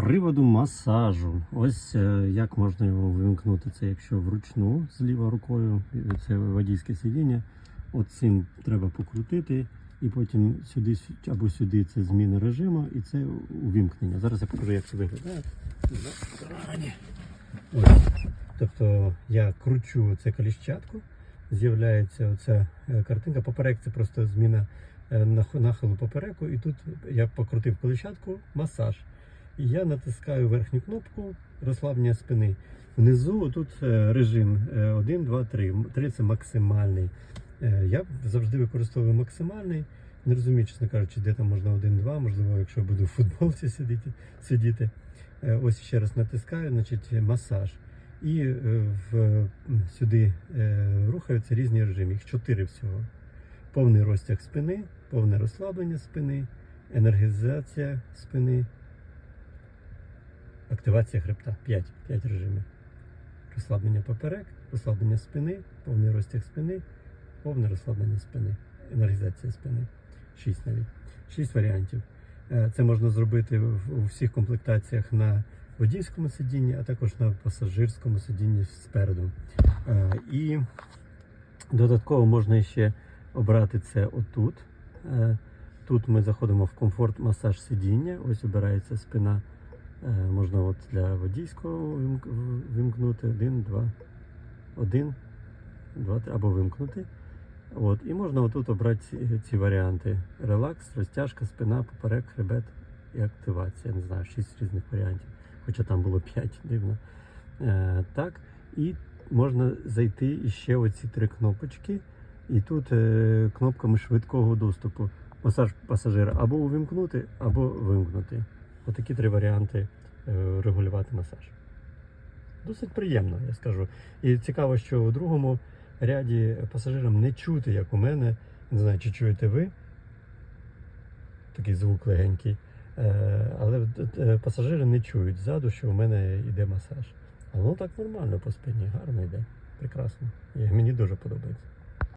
приводу масажу. Ось е, як можна його вимкнути. Це якщо вручну зліва рукою, це водійське сидіння. От цим треба покрутити, і потім сюди або сюди це зміна режиму, і це увімкнення. Зараз я покажу, як це виглядає. Ось. Тобто я кручу це коліщатку, з'являється оця е, картинка. Поперек це просто зміна е, нахилу попереку, і тут я покрутив коліщатку, масаж. І я натискаю верхню кнопку розслаблення спини. Внизу тут е, режим 1, 2, 3. 3 це максимальний. Е, Я завжди використовую максимальний. Не розумію, чесно кажучи, де там можна 1-2, можливо, якщо буду в футболці сидіти. сидіти. Е, Ось ще раз натискаю, значить масаж. І в, сюди рухаються різні режими. Їх чотири всього. Повний розтяг спини, повне розслаблення спини, енергізація спини, активація хребта. 5, 5 режимів. Розслаблення поперек, розслаблення спини, повний розтяг спини, повне розслаблення спини, енергізація спини. 6 навіть. 6 варіантів. Е, Це можна зробити у всіх комплектаціях на водійському сидінні, а також на пасажирському сидінні спереду. Е, І додатково можна ще обрати це отут. Е, Тут ми заходимо в комфорт масаж сидіння. Ось обирається спина. Е, Можна от для водійського вимкнути. Один, два, один, два, три, або вимкнути. От, і можна отут обрати ці, ці варіанти: релакс, розтяжка, спина, поперек, хребет і активація. Не знаю, шість різних варіантів, хоча там було п'ять, дивно. Е, так, і можна зайти іще оці три кнопочки. І тут е, кнопками швидкого доступу. Масаж пасажира або увімкнути, або вимкнути. Отакі три варіанти е, регулювати масаж. Досить приємно, я скажу. І цікаво, що у другому ряді пасажирам не чути, як у мене. Не знаю, чи чуєте ви. Такий звук легенький. Е, Але е, пасажири не чують ззаду, що у мене йде масаж. А воно так нормально по спині, гарно йде. Прекрасно. І мені дуже подобається.